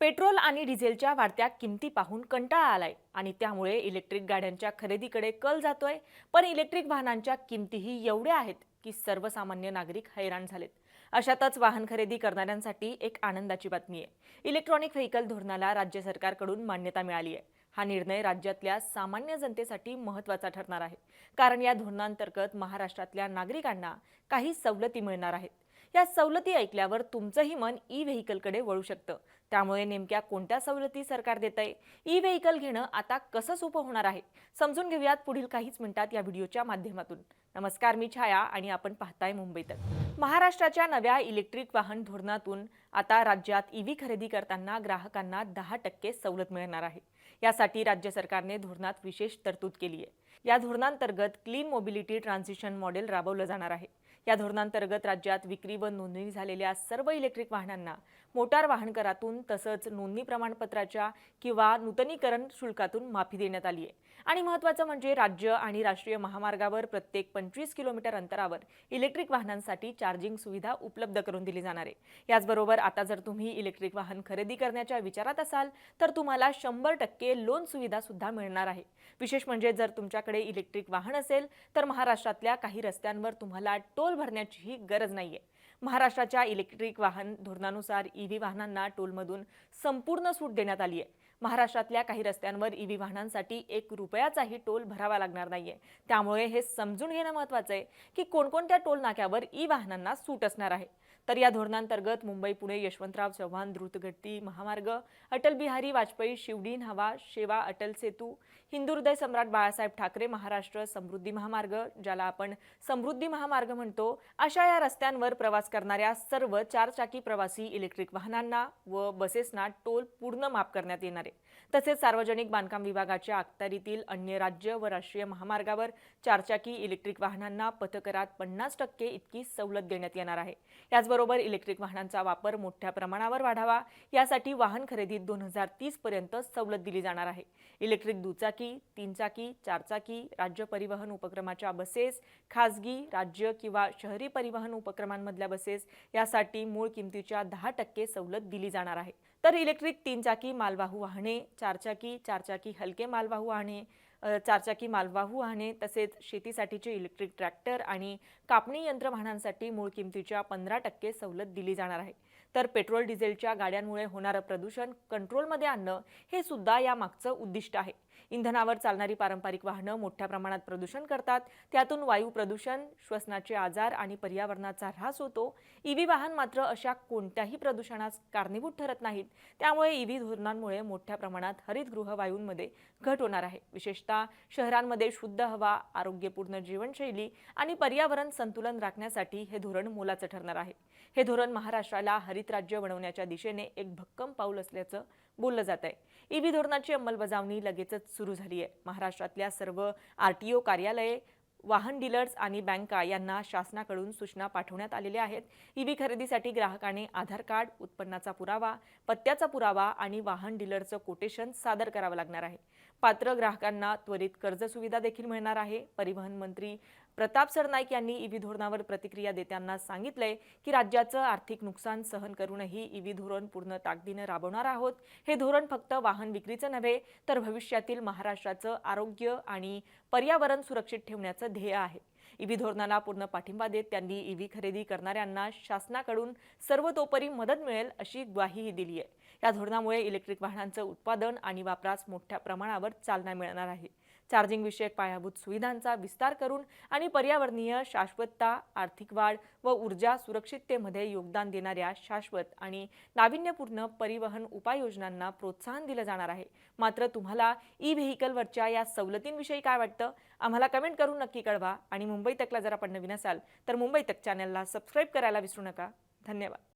Petrol आणि डिझेलच्या वाढत्या किमती पाहून कंटाळा आलाय आणि त्यामुळे इलेक्ट्रिक गाड्यांच्या खरेदीकडे कल जातोय. पण इलेक्ट्रिक वाहनांच्या किमतीही एवढ्या आहेत की सर्वसामान्य नागरिक हैराण झालेत. अशातच वाहन खरेदी करणाऱ्यांसाठी एक आनंदाची बातमी आहे. इलेक्ट्रॉनिक व्हेकल धोरणाला राज्य सरकारकडून मान्यता मिळाली आहे. हा निर्णय राज्यातल्या सामान्य जनतेसाठी महत्त्वाचा ठरणार आहे. कारण या धोरणांतर्गत महाराष्ट्रातल्या नागरिकांना काही सवलती मिळणार आहेत. या सवलती ऐकल्यावर तुमचंही मन ई व्हेकलकडे वळू शकतं. त्यामुळे नेमक्या कोणत्या सवलती सरकार देत आहे ई व्हेकल घेणं आता कसं सोपं होणार आहे? समजून घेऊयात पुढील काहीच मिनिटात या व्हिडिओच्या माध्यमातून. नमस्कार मी छाया आणि आपण पाहताय मुंबईत महाराष्ट्राच्या नव्या इलेक्ट्रिक वाहन धोरणातून आता राज्यात ईव्ही खरेदी करताना ग्राहकांना दहा टक्के सवलत मिळणार आहे. यासाठी राज्य सरकारने धोरणात विशेष तरतूद केली आहे या धोरणांतर्गत क्लीन मोबिलिटी ट्रान्झिशन मॉडेल राबवलं जाणार आहे. या धोरणांतर्गत राज्यात विक्री व नोंदणी झालेल्या सर्व इलेक्ट्रिक वाहनांना मोटार वाहन करातून तसंच नोंदणी प्रमाणपत्राच्या किंवा नूतनीकरण शुल्कातून माफी देण्यात आली आहे. आणि महत्त्वाचं म्हणजे राज्य आणि राष्ट्रीय महामार्गावर प्रत्येक पंचवीस किलोमीटर अंतरावर इलेक्ट्रिक वाहनांसाठी चार्जिंग सुविधा उपलब्ध करून दिली जाणार आहे. याचबरोबर आता जर तुम्ही इलेक्ट्रिक वाहन खरेदी करण्याच्या विचारात असाल तर तुम्हाला शंभर टक्के लोन सुविधा सुद्धा मिळणार आहे. विशेष म्हणजे जर तुमच्याकडे इलेक्ट्रिक वाहन असेल तर महाराष्ट्रातल्या काही रस्त्यांवर तुम्हाला टोल भरण्याचीही गरज नाहीये. महाराष्ट्राच्या इलेक्ट्रिक वाहन धोरणानुसार ईव्ही वाहनांना टोलमधून संपूर्ण सूट देण्यात आली आहे महाराष्ट्रातल्या काही रस्त्यांवर ईव्ही वाहनांसाठी एक रुपयाचाही टोल भरावा लागणार नाहीये. त्यामुळे हे समजून घेणं महत्वाचं आहे की कोणकोणत्या टोल नाक्यावर ई वाहनांना सूट असणार आहे. तर या धोरणांतर्गत मुंबई पुणे यशवंतराव चव्हाण द्रुतगती महामार्ग अटल बिहारी वाजपेयी शिवडी न्हावा शेवा अटल सेतू हिंदुहृदय सम्राट बाळासाहेब ठाकरे महाराष्ट्र समृद्धी महामार्ग ज्याला आपण समृद्धी महामार्ग म्हणतो अशा या रस्त्यांवर प्रवास करणाऱ्या सर्व चारचाकी प्रवासी इलेक्ट्रिक वाहनांना व बसेसना टोल पूर्ण माफ करण्यात येणार आहे तसेच सार्वजनिक बांधकाम विभागाच्या अखत्यारीतील अन्य राज्य व राष्ट्रीय महामार्गावर चारचाकी इलेक्ट्रिक वाहनांना पथकरात पन्नास टक्के इतकी सवलत देण्यात येणार आहे. याचबरोबर इलेक्ट्रिक वाहनांचा वापर मोठ्या प्रमाणावर वाढावा यासाठी वाहन खरेदीत दोन हजार तीस पर्यंत सवलत दिली जाणार आहे. इलेक्ट्रिक दुचाकी तीनचाकी चारचाकी राज्य परिवहन उपक्रमाच्या बसेस खासगी राज्य किंवा शहरी परिवहन उपक्रमांमधल्या बसेस यासाठी मूळ किमतीच्या दहा टक्के सवलत दिली जाणार आहे. तर इलेक्ट्रिक तीन चाकी मालवाहू वाहने चारचाकी चारचाकी हलके मालवाहू वाहने चारचाकी मालवाहू वाहने तसेच शेतीसाठीचे इलेक्ट्रिक ट्रॅक्टर आणि कापणी यंत्र वाहनांसाठी मूळ किमतीच्या पंधरा टक्के सवलत दिली जाणार आहे. तर पेट्रोल डिझेलच्या गाड्यांमुळे होणारं प्रदूषण कंट्रोलमध्ये आणणं हे सुद्धा या मागचं उद्दिष्ट आहे. इंधनावर चालणारी पारंपरिक वाहनं मोठ्या प्रमाणात प्रदूषण करतात. त्यातून वायू प्रदूषण श्वसनाचे आजार आणि पर्यावरणाचा ऱ्हास होतो. ईव्ही वाहन मात्र अशा कोणत्याही प्रदूषणास कारणीभूत ठरत नाहीत. त्यामुळे ईव्ही धोरणांमुळे मोठ्या प्रमाणात हरितगृह वायूंमध्ये घट होणार आहे. विशेषतः शहरांमध्ये शुद्ध हवा आरोग्यपूर्ण जीवनशैली आणि पर्यावरण संतुलन राखण्यासाठी हे धोरण मोलाचं ठरणार आहे. हे धोरण महाराष्ट्राला हरित राज्य बनवण्याच्या दिशेने एक भक्कम पाऊल असल्याचं बोललं जात आहे ईव्ही धोरणाची अंमलबजावणी लगेचच सुरू झाली आहे महाराष्ट्रातल्या सर्व आर टी ओ कार्यालये वाहन डीलर्स आणि बँका यांना शासनाकडून सूचना पाठवण्यात आलेल्या आहेत. ईव्ही खरेदीसाठी ग्राहकाने आधार कार्ड उत्पन्नाचा पुरावा पत्त्याचा पुरावा आणि वाहन डीलरचं कोटेशन सादर करावं लागणार आहे. पात्र ग्राहकांना त्वरित कर्ज सुविधा देखील मिळणार आहे. परिवहन मंत्री प्रताप सरनाईक यांनी ईव्ही धोरणावर प्रतिक्रिया देताना सांगितलंय की राज्याचं आर्थिक नुकसान सहन करूनही ईव्ही धोरण पूर्ण ताकदीनं राबवणार आहोत. हे धोरण फक्त वाहन विक्रीचं नव्हे तर भविष्यातील महाराष्ट्राचं आरोग्य आणि पर्यावरण सुरक्षित ठेवण्याचं ध्येय आहे. ईव्ही धोरणाला पूर्ण पाठिंबा देत त्यांनी ईव्ही खरेदी करणाऱ्यांना शासनाकडून सर्वतोपरी मदत मिळेल अशी ग्वाहीही दिली आहे. या धोरणामुळे इलेक्ट्रिक वाहनांचं उत्पादन आणि वापरास मोठ्या प्रमाणावर चालना मिळणार आहे. चार्जिंग विषयक पायाभूत सुविधांचा विस्तार करून आणि पर्यावरणीय शाश्वतता आर्थिक वाढ व ऊर्जा सुरक्षिततेमध्ये योगदान देणाऱ्या शाश्वत आणि नाविन्यपूर्ण परिवहन उपाययोजनांना प्रोत्साहन दिलं जाणार आहे. मात्र तुम्हाला ई व्हेकलवरच्या या सवलतींविषयी काय वाटतं? आम्हाला कमेंट करून नक्की कळवा. आणि मुंबई तकला जर आपण नवीन असाल तर मुंबई तक चॅनलला सबस्क्राईब करायला विसरू नका. धन्यवाद.